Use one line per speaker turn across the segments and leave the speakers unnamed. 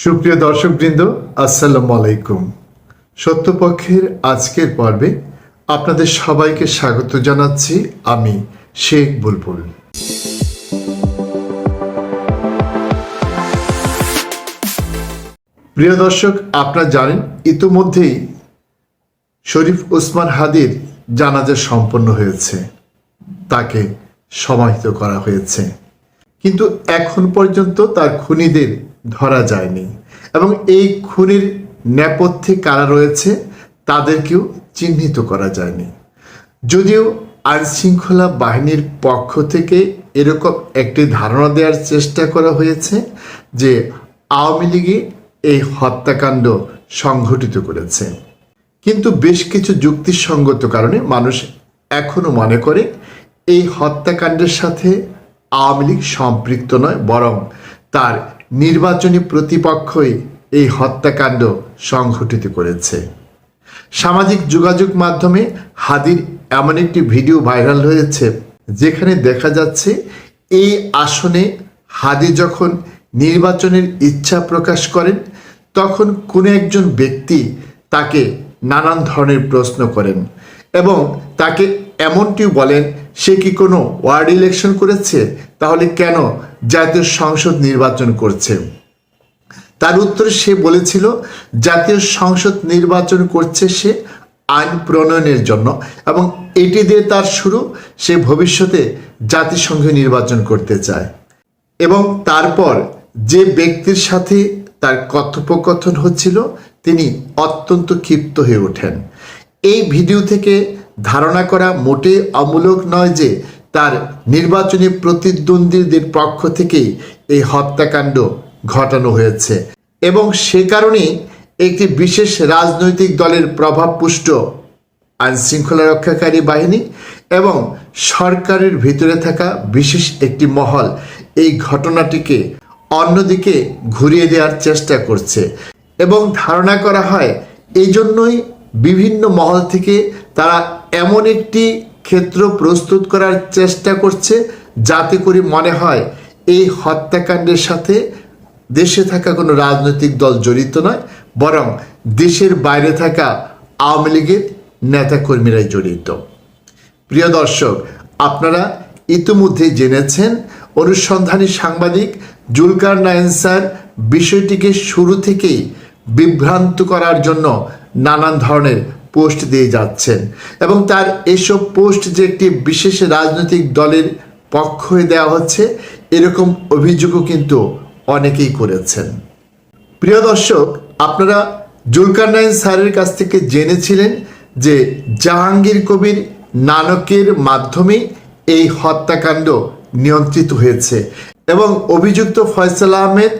সুপ্রিয় দর্শকবৃন্দ, আসসালামু আলাইকুম। সত্যপক্ষের আজকের পর্বে আপনাদের সবাইকে স্বাগত জানাচ্ছি আমি শেখ বুলবুল। প্রিয় দর্শক, আপনারা জানেন, ইতোমধ্যেই শরীফ ওসমান হাদির জানাজা সম্পন্ন হয়েছে। তাকে সমাহিত করা হয়েছে। কিন্তু এখন পর্যন্ত তার খুনিদের ধরা যায়নি। এবং এই খুনির নেপথ্যে কারা রয়েছে, তাদেরকেও চিহ্নিত করা যায়নি। যদিও আইনশৃঙ্খলা বাহিনীর পক্ষ থেকে এরকম একটি ধারণা দেওয়ার চেষ্টা করা হয়েছে যে আওয়ামী লীগে এই হত্যাকাণ্ড সংঘটিত করেছে। কিন্তু বেশ কিছু যুক্তিসঙ্গত কারণে মানুষ এখনও মনে করে এই হত্যাকাণ্ডের সাথে আওয়ামী লীগ সম্পৃক্ত নয়, বরং তার নির্বাচনী প্রতিপক্ষই এই হত্যাকাণ্ড সংঘটিত করেছে। সামাজিক যোগাযোগ মাধ্যমে হাদির এমন একটি ভিডিও ভাইরাল হয়েছে, যেখানে দেখা যাচ্ছে এই আসনে হাদি যখন নির্বাচনের ইচ্ছা প্রকাশ করেন, তখন কোনো একজন ব্যক্তি তাকে নানান ধরনের প্রশ্ন করেন এবং তাকে এমনটিও বলেন সে কি কোনো ওয়ার্ড ইলেকশন করেছে? তাহলে কেন জাতীয় সংসদ নির্বাচন করছে? তার উত্তরে সে বলেছিল, জাতীয় সংসদ নির্বাচন করছে সে আইন প্রণয়নের জন্য এবং এটি দিয়ে তার শুরু সে ভবিষ্যতে জাতিসংঘ নির্বাচন করতে চায়। এবং তারপর যে ব্যক্তির সাথে তার কথোপকথন হচ্ছিল, তিনি অত্যন্ত ক্ষিপ্ত হয়ে ওঠেন। এই ভিডিও থেকে ধারণা করা মোটেই অমূলক নয় যে তার নির্বাচনী প্রতিদ্বন্দ্বীদের পক্ষ থেকেই এই হত্যাকাণ্ড ঘটানো হয়েছে। এবং সে কারণেই একটি বিশেষ রাজনৈতিক দলের প্রভাবপুষ্ট আইন শৃঙ্খলা রক্ষাকারী বাহিনী এবং সরকারের ভিতরে থাকা বিশেষ একটি মহল এই ঘটনাটিকে অন্যদিকে ঘুরিয়ে দেওয়ার চেষ্টা করছে। এবং ধারণা করা হয় এই জন্যই বিভিন্ন মহল থেকে তারা এমন একটি ক্ষেত্র প্রস্তুত করার চেষ্টা করছে যাতে করে মনে হয় এই হত্যাকাণ্ডের সাথে দেশে থাকা কোনো রাজনৈতিক দল জড়িত নয়, বরং দেশের বাইরে থাকা আওয়ামী লীগের নেতাকর্মীরাই জড়িত। প্রিয় দর্শক, আপনারা ইতিমধ্যে জেনেছেন অনুসন্ধানী সাংবাদিক জুলকার নায়ন স্যার বিষয়টিকে শুরু থেকেই বিভ্রান্ত করার জন্য নানান ধরনের পোস্ট দিয়ে যাচ্ছেন এবং তার এসব পোস্ট যে একটি বিশেষ রাজনৈতিক দলের পক্ষ হয়ে দেওয়া হচ্ছে, এরকম অভিযোগও কিন্তু অনেকেই করেছেন। প্রিয় দর্শক, আপনারা জুলকারনাইন স্যারের কাছ থেকে জেনেছিলেন যে জাহাঙ্গীর কবির নানকের মাধ্যমে এই হত্যাকাণ্ড নিয়ন্ত্রিত হয়েছে এবং অভিযুক্ত ফয়সাল আহমেদ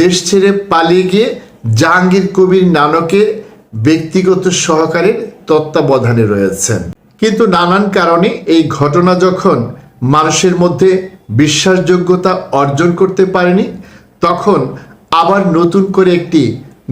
দেশ ছেড়ে পালিয়ে গিয়ে জাহাঙ্গীর কবির নানকের ব্যক্তিগত সহকারের তত্ত্বাবধানে রয়েছেন। কিন্তু নানান কারণে এই ঘটনা যখন মানুষের মধ্যে বিশ্বাসযোগ্যতা অর্জন করতে পারেনি, তখন আবার নতুন করে একটি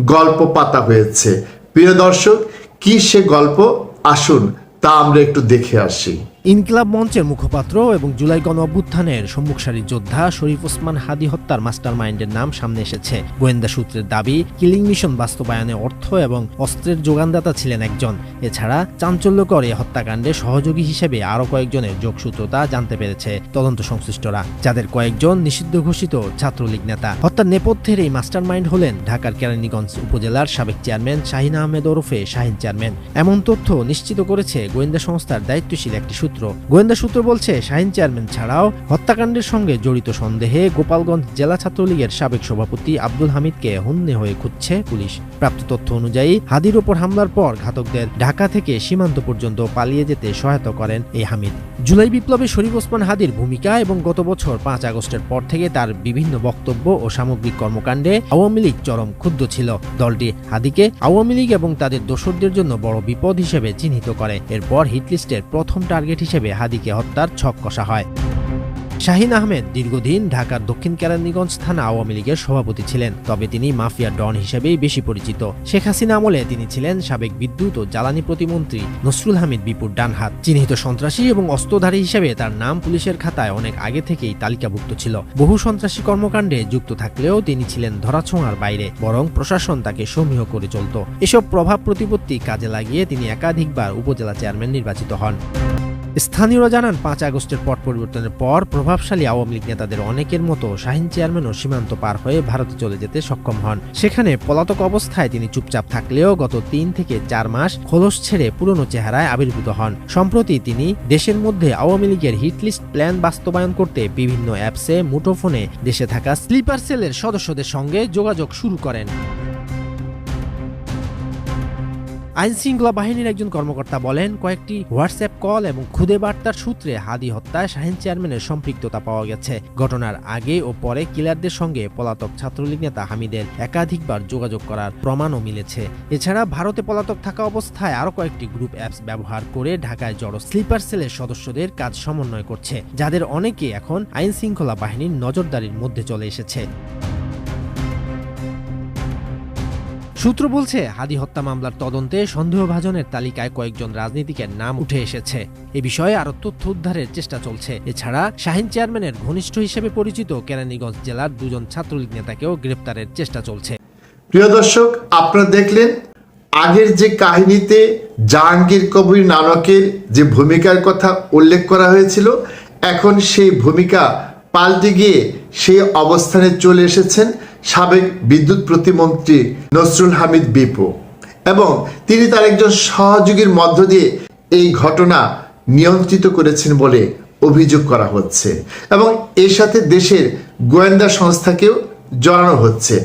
গল্প পাতা হয়েছে। প্রিয় দর্শক, কি সে গল্প? আসুন, তা আমরা একটু দেখে আসি।
ইনকিলাব মঞ্চের মুখপাত্র এবং জুলাই গণ অভ্যুত্থানের সম্মুখ সারির যোদ্ধা শরীফ ওসমান হাদি হত্যার মাস্টার মাইন্ডের নাম সামনে এসেছে। গোয়েন্দা সূত্রের দাবি, কিলিং মিশন বাস্তবায়নে অর্থ এবং অস্ত্রের যোগানদাতা ছিলেন একজন। এছাড়া চাঞ্চল্যকর এই হত্যাকাণ্ডে সহযোগী হিসেবে আরও কয়েকজনের যোগসূত্রতা জানতে পেরেছে তদন্ত সংশ্লিষ্টরা, যাদের কয়েকজন নিষিদ্ধ ঘোষিত ছাত্রলীগ নেতা। হত্যার নেপথ্যের এই মাস্টার মাইন্ড হলেন ঢাকার কেরানীগঞ্জ উপজেলার সাবেক চেয়ারম্যান শাহিন আহমেদ ওরফে শাহিন চেয়ারম্যান। এমন তথ্য নিশ্চিত করেছে গোয়েন্দা সংস্থার দায়িত্বশীল একটি সূত্র। গোয়েন্দা সূত্র বলছে, শাহিন চেয়ারম্যান ছাড়াও হত্যাকাণ্ডের সঙ্গে জড়িত সন্দেহে গোপালগঞ্জ জেলা ছাত্রলীগের সাবেক সভাপতি আব্দুল হামিদকে হন্যে হয়ে খুঁজছে পুলিশ। প্রাপ্ত তথ্য অনুযায়ী, হাদির ওপর হামলার পর ঘাতকদের ঢাকা থেকে সীমান্ত পর্যন্ত পালিয়ে যেতে সহায়তা করেন এই হামিদ। জুলাই বিপ্লবে শরীফ ওসমান হাদির ভূমিকা এবং গত বছর পাঁচ আগস্টের পর থেকে তার বিভিন্ন বক্তব্য ও সামগ্রিক কর্মকাণ্ডে আওয়ামী লীগ চরম ক্ষুব্ধ ছিল। দলটি হাদিকে আওয়ামী লীগ এবং তাদের দোসরদের জন্য বড় বিপদ হিসেবে চিহ্নিত করে। এরপর হিটলিস্টের প্রথম টার্গেট হিসেবে হাদিকে হত্যার ছক কষা হয়। শাহিন আহমেদ দীর্ঘদিন ঢাকার দক্ষিণ কেরানীগঞ্জ থানা আওয়ামী লীগের সভাপতি ছিলেন, তবে তিনি মাফিয়া ডন হিসেবেই বেশি পরিচিত। শেখ হাসিনা আমলে তিনি ছিলেন সাবেক বিদ্যুৎ ও জ্বালানি প্রতিমন্ত্রী নসরুল হামিদ বিপুর ডানহাত। চিহ্নিত সন্ত্রাসী এবং অস্ত্রধারী হিসেবে তার নাম পুলিশের খাতায় অনেক আগে থেকেই তালিকাভুক্ত ছিল। বহু সন্ত্রাসী কর্মকাণ্ডে যুক্ত থাকলেও তিনি ছিলেন ধরাছোঁয়ার বাইরে, বরং প্রশাসন তাকে সমীহ করে চলত। এসব প্রভাব প্রতিপত্তি কাজে লাগিয়ে তিনি একাধিকবার উপজেলা চেয়ারম্যান নির্বাচিত হন। স্থানীয়রা জানান, পাঁচ আগস্টের পট পরিবর্তনের পর প্রভাবশালী আওয়ামী লীগ নেতাদের অনেকের মতো শাহিন চেয়ারম্যানও সীমান্ত পার হয়ে ভারতে চলে যেতে সক্ষম হন। সেখানে পলাতক অবস্থায় তিনি চুপচাপ থাকলেও গত তিন থেকে চার মাস খোলস ছেড়ে পুরনো চেহারায় আবির্ভূত হন। সম্প্রতি তিনি দেশের মধ্যে আওয়ামী লীগের হিটলিস্ট প্ল্যান বাস্তবায়ন করতে বিভিন্ন অ্যাপসে মুঠোফোনে দেশে থাকা স্লিপার সেলের সদস্যদের সঙ্গে যোগাযোগ শুরু করেন। আইন শৃঙ্খলা বাহিনীর একজন কর্মকর্তা বলেন, কয়েকটি হোয়াটসঅ্যাপ কল এবং খুদে বার্তার সূত্রে হাদি হত্যায় শাহিন চেয়ারম্যানের সম্পৃক্ততা পাওয়া গেছে। ঘটনার আগে ও পরে কিলারদের সঙ্গে পলাতক ছাত্রলীগ নেতা হামিদের একাধিকবার যোগাযোগ করার প্রমাণও মিলেছে। এছাড়া ভারতে পলাতক থাকা অবস্থায় আরও কয়েকটি গ্রুপ অ্যাপস ব্যবহার করে ঢাকায় জড়ো স্লিপার সেলের সদস্যদের কাজ সমন্বয় করছে, যাদের অনেকে এখন আইন শৃঙ্খলা বাহিনীর নজরদারির মধ্যে চলে এসেছে। সূত্র বলছে, হাদি হত্যা মামলার তদন্তে সন্দেহভাজনের তালিকায় কয়েকজন রাজনীতিকের নাম উঠে এসেছে। এ বিষয়ে আরও তথ্য উদ্ধারের চেষ্টা চলছে। এছাড়া, শাহিন চেয়ারম্যানের ঘনিষ্ঠ হিসেবে পরিচিত কেরানীগঞ্জ জেলার দুজন ছাত্রলীগ নেতাকেও গ্রেপ্তারের চেষ্টা চলছে।
প্রিয় দর্শক, আপনারা দেখলেন, আগের যে কাহিনীতে জাহাঙ্গীর কবির নানকের যে ভূমিকার কথা উল্লেখ করা হয়েছিল, এখন সেই ভূমিকা পাল্টে গিয়ে সেই অবস্থানে চলে এসেছেন। সাবেক বিদ্যুৎ প্রতিমন্ত্রী নসরুল হামিদ বিপু এবং তিনি তার একজন সহযোগীর মধ্য দিয়ে এই ঘটনা নিয়ন্ত্রিত করেছেন বলে অভিযোগ করা হচ্ছে এবং এর সাথে দেশের গোয়েন্দা সংস্থাকেও জড়ানো হচ্ছে।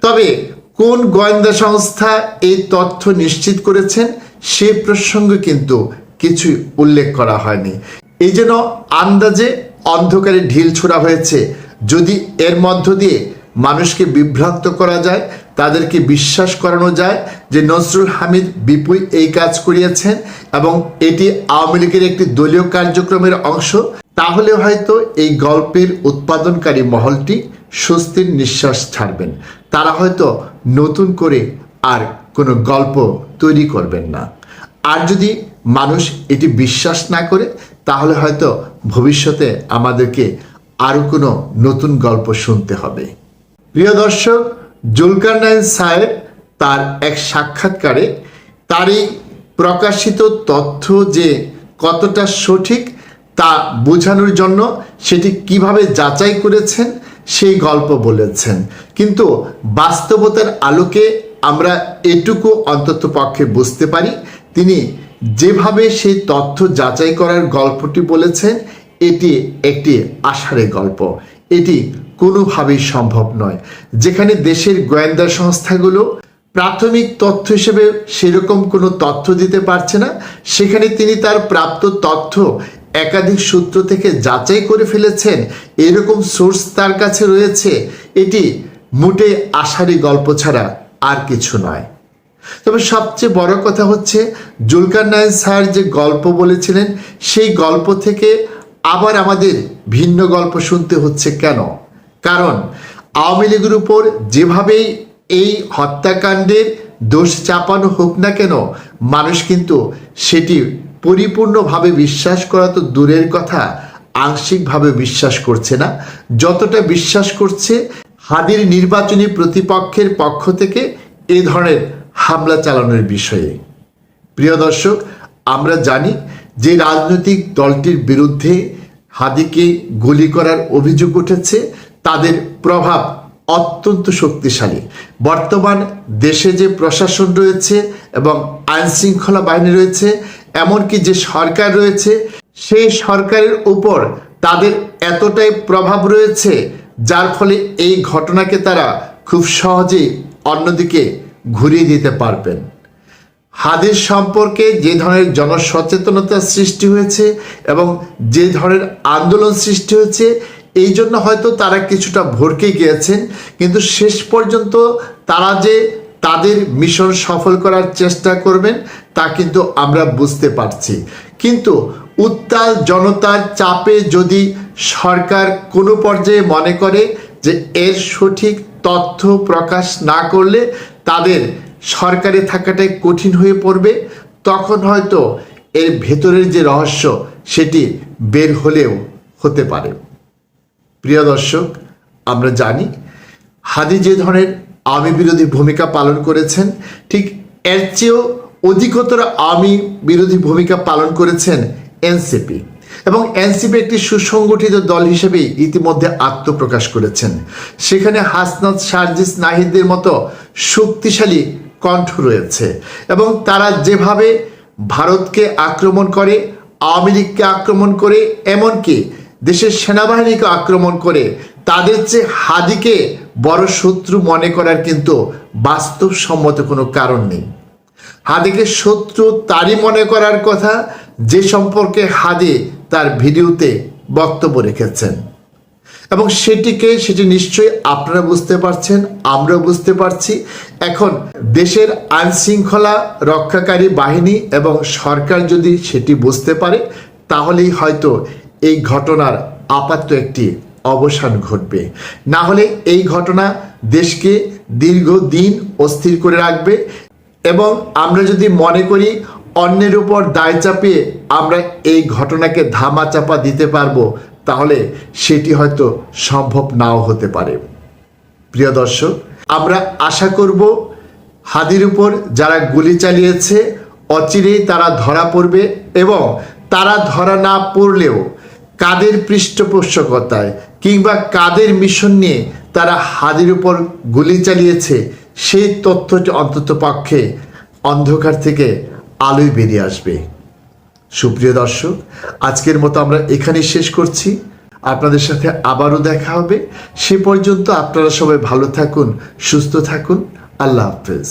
তবে কোন গোয়েন্দা সংস্থা এই তথ্য নিশ্চিত করেছেন সে প্রসঙ্গে কিন্তু কিছুই উল্লেখ করা হয়নি। এই যেন আন্দাজে অন্ধকারে ঢিল ছোড়া হয়েছে। যদি এর মধ্য দিয়ে মানুষকে বিভ্রান্ত করা যায়, তাদেরকে বিশ্বাস করানো যায় যে নজরুল হামিদ বিপুল এই কাজ করিয়েছেন এবং এটি আওয়ামী লীগের একটি দলীয় কার্যক্রমের অংশ। তাহলে হয়তো এই গল্পের উৎপাদনকারী মহলটি স্বস্তির নিঃশ্বাস ছাড়বেন। তারা হয়তো নতুন করে আর কোনো গল্প তৈরি করবেন না। আর যদি মানুষ এটি বিশ্বাস না করে, তাহলে হয়তো ভবিষ্যতে আমাদেরকে আরও কোনো নতুন গল্প শুনতে হবে। প্রিয় দর্শক, জুলকার নাইন সাহেব তার এক সাক্ষাৎকারে তারই প্রকাশিত তথ্য যে কতটা সঠিক তা বোঝানোর জন্য সেটি কীভাবে যাচাই করেছেন, সেই গল্প বলেছেন। কিন্তু বাস্তবতার আলোকে আমরা এটুকু অন্তত পক্ষে বুঝতে পারি, তিনি যেভাবে সেই তথ্য যাচাই করার গল্পটি বলেছেন, এটি একটি আষাঢ়ে গল্প। এটি কোনোভাবেই সম্ভব নয়। যেখানে দেশের গোয়েন্দা সংস্থাগুলো প্রাথমিক তথ্য হিসেবে সেরকম কোনো তথ্য দিতে পারছে না, সেখানে তিনি তার প্রাপ্ত তথ্য একাধিক সূত্র থেকে যাচাই করে ফেলেছেন। এরকম সোর্স তার কাছে রয়েছে। এটি মোটে আষাঢ়ি গল্প ছাড়া আর কিছু নয়। তবে সবচেয়ে বড় কথা হচ্ছে, জুলকার নায়ন স্যার যে গল্প বলেছিলেন, সেই গল্প থেকে আবার আমাদের ভিন্ন গল্প শুনতে হচ্ছে কেন? কারণ আওয়ামী লীগের উপর যেভাবেই এই হত্যাকাণ্ডের দোষ চাপানো হোক না কেন, মানুষ কিন্তু সেটি পরিপূর্ণভাবে বিশ্বাস করা তো দূরের কথা, আংশিকভাবে বিশ্বাস করছে না। যতটা বিশ্বাস করছে, হাদির নির্বাচনী প্রতিপক্ষের পক্ষ থেকে এ ধরনের হামলা চালানোর বিষয়ে। প্রিয় দর্শক, আমরা জানি যে রাজনৈতিক দলটির বিরুদ্ধে হাদিকে গুলি করার অভিযোগ উঠেছে। তাদের প্রভাব অত্যন্ত শক্তিশালী। বর্তমান দেশে যে প্রশাসন রয়েছে এবং আইন শৃঙ্খলা বাহিনী রয়েছে, এমনকি যে সরকার রয়েছে, সেই সরকারের উপর তাদের এতটাই প্রভাব রয়েছে, যার ফলে এই ঘটনাকে তারা খুব সহজেই অন্যদিকে ঘুরিয়ে দিতে পারবেন। হাদিস সম্পর্কে যে ধরনের জনসচেতনতা সৃষ্টি হয়েছে এবং যে ধরনের আন্দোলন সৃষ্টি হয়েছে এই জন্য হয়তো তারা কিছুটা ভরকে গিয়েছেন, কিন্তু শেষ পর্যন্ত তারা যে তাদের মিশন সফল করার চেষ্টা করবেন, তা কিন্তু আমরা বুঝতে পারছি। কিন্তু উত্তাল জনতার চাপে যদি সরকার কোনো পর্যায়ে মনে করে যে এর সঠিক তথ্য প্রকাশ না করলে তাদের সরকারে থাকাটাই কঠিন হয়ে পড়বে, তখন হয়তো এর ভেতরের যে রহস্য সেটি বের হলেও হতে পারে। প্রিয় দর্শক, আমরা জানি হাদি যে ধরনের আওয়ামী বিরোধী ভূমিকা পালন করেছেন, ঠিক এর চেয়েও অধিকতর আওয়ামী বিরোধী ভূমিকা পালন করেছেন এনসিপি এবং এনসিপি একটি সুসংগঠিত দল হিসেবে ইতিমধ্যে আত্মপ্রকাশ করেছেন। সেখানে হাসনাত, সার্জিস, নাহিদদের মতো শক্তিশালী কণ্ঠ রয়েছে এবং তারা যেভাবে ভারতকে আক্রমণ করে, আওয়ামী লীগকে আক্রমণ করে, এমনকি দেশের সেনাবাহিনীকে আক্রমণ করে তাদের চেয়ে হাদিকে বড় শত্রু মনে করার কিন্তু বাস্তবসম্মত কোনো কারণ নেই। হাদিকে শত্রু তারই মনে করার কথা যে সম্পর্কে হাদি তার ভিডিওতে বক্তব্য রেখেছেন। এবং সেটিকে, সেটি নিশ্চয়ই আপনারা বুঝতে পারছেন, আমরাও বুঝতে পারছি। এখন দেশের আইন শৃঙ্খলা রক্ষাকারী বাহিনী এবং সরকার যদি সেটি বুঝতে পারে, তাহলেই হয়তো এই ঘটনার আপাতত একটি অবসান ঘটবে। না হলে এই ঘটনা দেশকে দীর্ঘদিন অস্থির করে রাখবে এবং আমরা যদি মনে করি অন্যের উপর দায় চাপিয়ে আমরা এই ঘটনাকে ধামা চাপা দিতে পারব, তাহলে সেটি হয়তো সম্ভব নাও হতে পারে। প্রিয় দর্শক, আমরা আশা করব হাদির উপর যারা গুলি চালিয়েছে, অচিরেই তারা ধরা পড়বে এবং তারা ধরা না পড়লেও কাদের পৃষ্ঠপোষকতায় কিংবা কাদের মিশন নিয়ে তারা হাদির উপর গুলি চালিয়েছে, সেই তথ্যটি অন্তত পক্ষে অন্ধকার থেকে আলোয় বেরিয়ে আসবে। সুপ্রিয় দর্শক, আজকের মতো আমরা এখানেই শেষ করছি। আপনাদের সাথে আবারও দেখা হবে। সে পর্যন্ত আপনারা সবাই ভালো থাকুন, সুস্থ থাকুন। আল্লাহ হাফেজ।